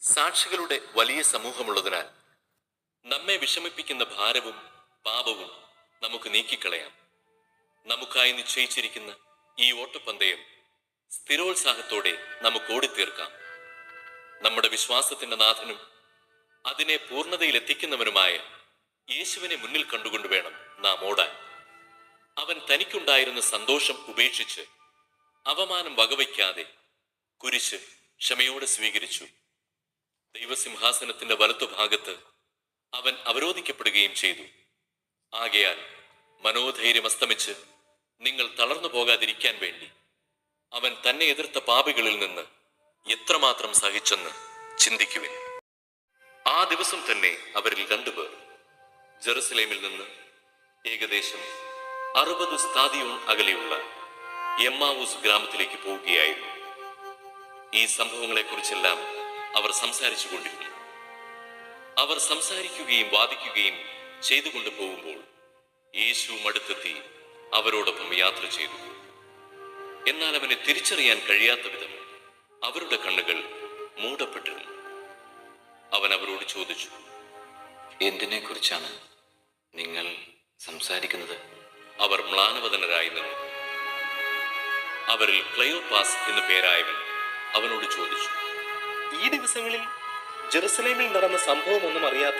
സാക്ഷികളുടെ വലിയ സമൂഹമുള്ളതിനാൽ നമ്മെ വിഷമിപ്പിക്കുന്ന ഭാരവും പാപവും നമുക്ക് നീക്കിക്കളയാം. നമുക്കായി നിശ്ചയിച്ചിരിക്കുന്ന ഈ ഓട്ടപ്പന്തയം സ്ഥിരോത്സാഹത്തോടെ നമുക്ക് ഓടിത്തീർക്കാം. നമ്മുടെ വിശ്വാസത്തിന്റെ നാഥനും അതിനെ പൂർണതയിൽ എത്തിക്കുന്നവനുമായ യേശുവിനെ മുന്നിൽ കണ്ടുകൊണ്ട് വേണം നാം ഓടാൻ. അവൻ തനിക്കുണ്ടായിരുന്ന സന്തോഷം ഉപേക്ഷിച്ച് അവമാനം വകവയ്ക്കാതെ കുരിശ് ക്ഷമയോടെ സ്വീകരിച്ചു. ദൈവസിംഹാസനത്തിന്റെ വലത്തുഭാഗത്ത് അവൻ അവരോധിക്കപ്പെടുകയും ചെയ്തു. ആകയാൽ മനോധൈര്യം അസ്തമിച്ച് നിങ്ങൾ തളർന്നു പോകാതിരിക്കാൻ വേണ്ടി അവൻ തന്നെ എതിർത്ത പാപികളിൽ നിന്ന് എത്രമാത്രം സഹിച്ചെന്ന് ചിന്തിക്കുവിൻ. ആ ദിവസം തന്നെ അവരിൽ രണ്ടുപേർ ജെറുസലേമിൽ നിന്ന് ഏകദേശം അറുപത് സ്ഥാതിയോൺ അകലെയുള്ള എമ്മാവൂസ് ഗ്രാമത്തിലേക്ക് പോവുകയായിരുന്നു. ഈ സംഭവങ്ങളെക്കുറിച്ചെല്ലാം അവർ സംസാരിച്ചു കൊണ്ടിരുന്നു അവർ സംസാരിക്കുകയും വാദിക്കുകയും ചെയ്തുകൊണ്ട് പോകുമ്പോൾ യേശു മടുത്തെത്തി അവരോടൊപ്പം യാത്ര ചെയ്തു. എന്നാൽ അവനെ തിരിച്ചറിയാൻ കഴിയാത്ത വിധം അവരുടെ കണ്ണുകൾ മൂടപ്പെട്ടിരുന്നു. അവൻ അവരോട് ചോദിച്ചു എന്തിനെ കുറിച്ചാണ് നിങ്ങൾ സംസാരിക്കുന്നത്? അവർ മ്ലാനവതനരായി നിന്നു. അവരിൽ ക്ലയോപാസ് എന്നു പേരായവൻ അവനോട് ചോദിച്ചു ഈ ദിവസങ്ങളിൽ ജെറുസലേമിൽ നടന്ന സംഭവം ഒന്നും അറിയാത്ത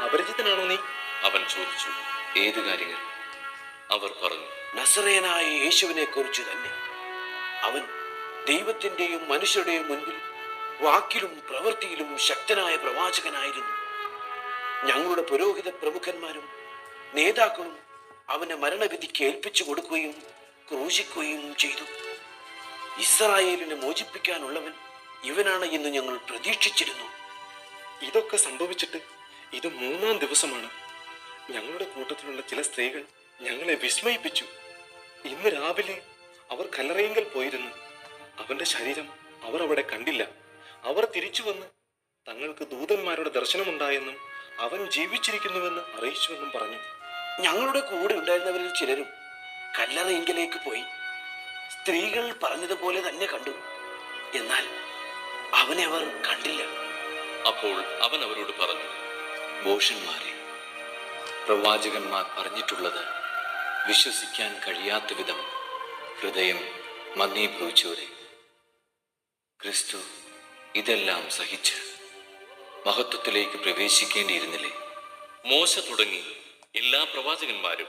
അപരിചിതനാണോ നീ? അവൻ ചോദിച്ചു ഏത് കാര്യങ്ങൾ? അവർ പറഞ്ഞു നസറേനായ യേശുവിനെ കുറിച്ച് തന്നെ. അവൻ ദൈവത്തിന്റെയും മനുഷ്യരുടെയും മുൻപിൽ വാക്കിലും പ്രവൃത്തിയിലും ശക്തനായ പ്രവാചകനായിരുന്നു. ഞങ്ങളുടെ പുരോഹിത പ്രമുഖന്മാരും നേതാക്കളും അവനെ മരണവിധിക്ക് ഏൽപ്പിച്ചു കൊടുക്കുകയും ക്രൂശിക്കുകയും ചെയ്തു. ഇസ്രായേലിനെ മോചിപ്പിക്കാനുള്ളവൻ ഇവനാണ് എന്ന് ഞങ്ങൾ പ്രതീക്ഷിച്ചിരുന്നു. ഇതൊക്കെ സംഭവിച്ചിട്ട് ഇത് മൂന്നാം ദിവസമാണ്. ഞങ്ങളുടെ കൂട്ടത്തിലുള്ള ചില സ്ത്രീകൾ ഞങ്ങളെ വിസ്മയിപ്പിച്ചു. ഇന്ന് രാവിലെ അവർ കല്ലറയിങ്കൽ പോയിരുന്നു. അവന്റെ ശരീരം അവർ അവിടെ കണ്ടില്ല. അവർ തിരിച്ചു വന്ന് തങ്ങൾക്ക് ദൂതന്മാരുടെ ദർശനമുണ്ടായെന്നും അവൻ ജീവിച്ചിരിക്കുന്നുവെന്ന് അറിയിച്ചുവെന്നും പറഞ്ഞു. ഞങ്ങളുടെ കൂടെ ഉണ്ടായിരുന്നവരിൽ ചിലരും കല്ലറയിങ്കലേക്ക് പോയി. സ്ത്രീകൾ പറഞ്ഞതുപോലെ തന്നെ കണ്ടു. എന്നാൽ അവനെ അവർ കണ്ടില്ല. അപ്പോൾ അവൻ അവരോട് പറഞ്ഞു ഭോഷന്മാരെ പ്രവാചകന്മാർ പറഞ്ഞിട്ടുള്ളത് വിശ്വസിക്കാൻ കഴിയാത്ത വിധം ഹൃദയം മന്ദീഭവിച്ചവരെ. ക്രിസ്തു ഇതെല്ലാം സഹിച്ച് മഹത്വത്തിലേക്ക് പ്രവേശിക്കേണ്ടിയിരുന്നില്ലേ? മോശ തുടങ്ങി എല്ലാ പ്രവാചകന്മാരും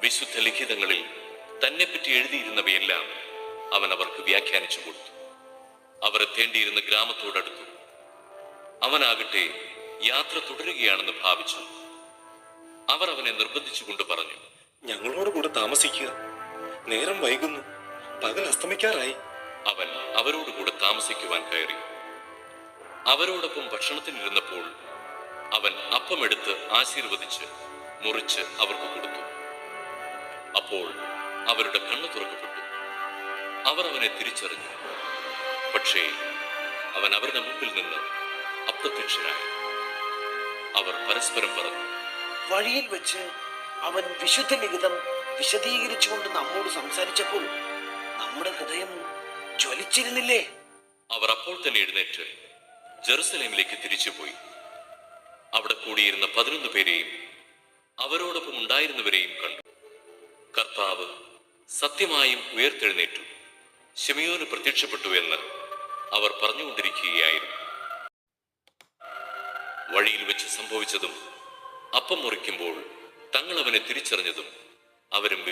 വിശുദ്ധ ലിഖിതങ്ങളിൽ തന്നെപ്പറ്റി എഴുതിയിരുന്നവയെല്ലാം അവൻ അവർക്ക് വ്യാഖ്യാനിച്ചു കൊടുത്തു. അവർ എത്തേണ്ടിയിരുന്ന ഗ്രാമത്തോടടുത്തു. അവനാകട്ടെ യാത്ര തുടരുകയാണെന്ന് ഭാവിച്ചു. അവർ അവനെ നിർബന്ധിച്ചുകൊണ്ട് പറഞ്ഞു ഞങ്ങളോട് കൂടെ താമസിക്കുക. നേരം വൈകുന്നു. പകൽ അസ്തമിക്കാറായി. അവൻ അവരോട് കൂടെ താമസിക്കുവാൻ കയറി. അവരോടൊപ്പം ഭക്ഷണത്തിനിരുന്നപ്പോൾ അവൻ അപ്പമെടുത്ത് ആശീർവദിച്ച് മുറിച്ച് അവർക്ക് കൊടുത്തു. അപ്പോൾ അവരുടെ കണ്ണു തുറക്കപ്പെട്ടു. അവർ അവനെ തിരിച്ചറിഞ്ഞു. പക്ഷേ അവൻ അവരുടെ മുമ്പിൽ നിന്ന് അപ്രത്യക്ഷനായി. അവർ പരസ്പരം പറഞ്ഞു വഴിയിൽ വെച്ച് അവൻ വിശുദ്ധ ലിഖിതം വിശദീകരിച്ചുകൊണ്ട് നമ്മോട് സംസാരിച്ചപ്പോൾ നമ്മുടെ ഹൃദയം ജ്വലിച്ചിരുന്നില്ലേ? അവർ അപ്പോൾ തന്നെ എഴുന്നേറ്റ് ജെറുസലേമിലേക്ക് തിരിച്ചുപോയി. അവിടെ കൂടിയിരുന്ന പതിനൊന്ന് പേരെയും അവരോടൊപ്പം ഉണ്ടായിരുന്നവരെയും കണ്ടു. കർത്താവ് സത്യമായും ഉയർത്തെഴുന്നേറ്റു. ശിമയോന് പ്രത്യക്ഷപ്പെട്ടു എന്ന് അവർ പറഞ്ഞുകൊണ്ടിരിക്കുകയായിരുന്നു. വഴിയിൽ വെച്ച് സംഭവിച്ചതും അപ്പം മുറിക്കുമ്പോൾ തങ്ങൾ അവനെ തിരിച്ചറിഞ്ഞതും അവരും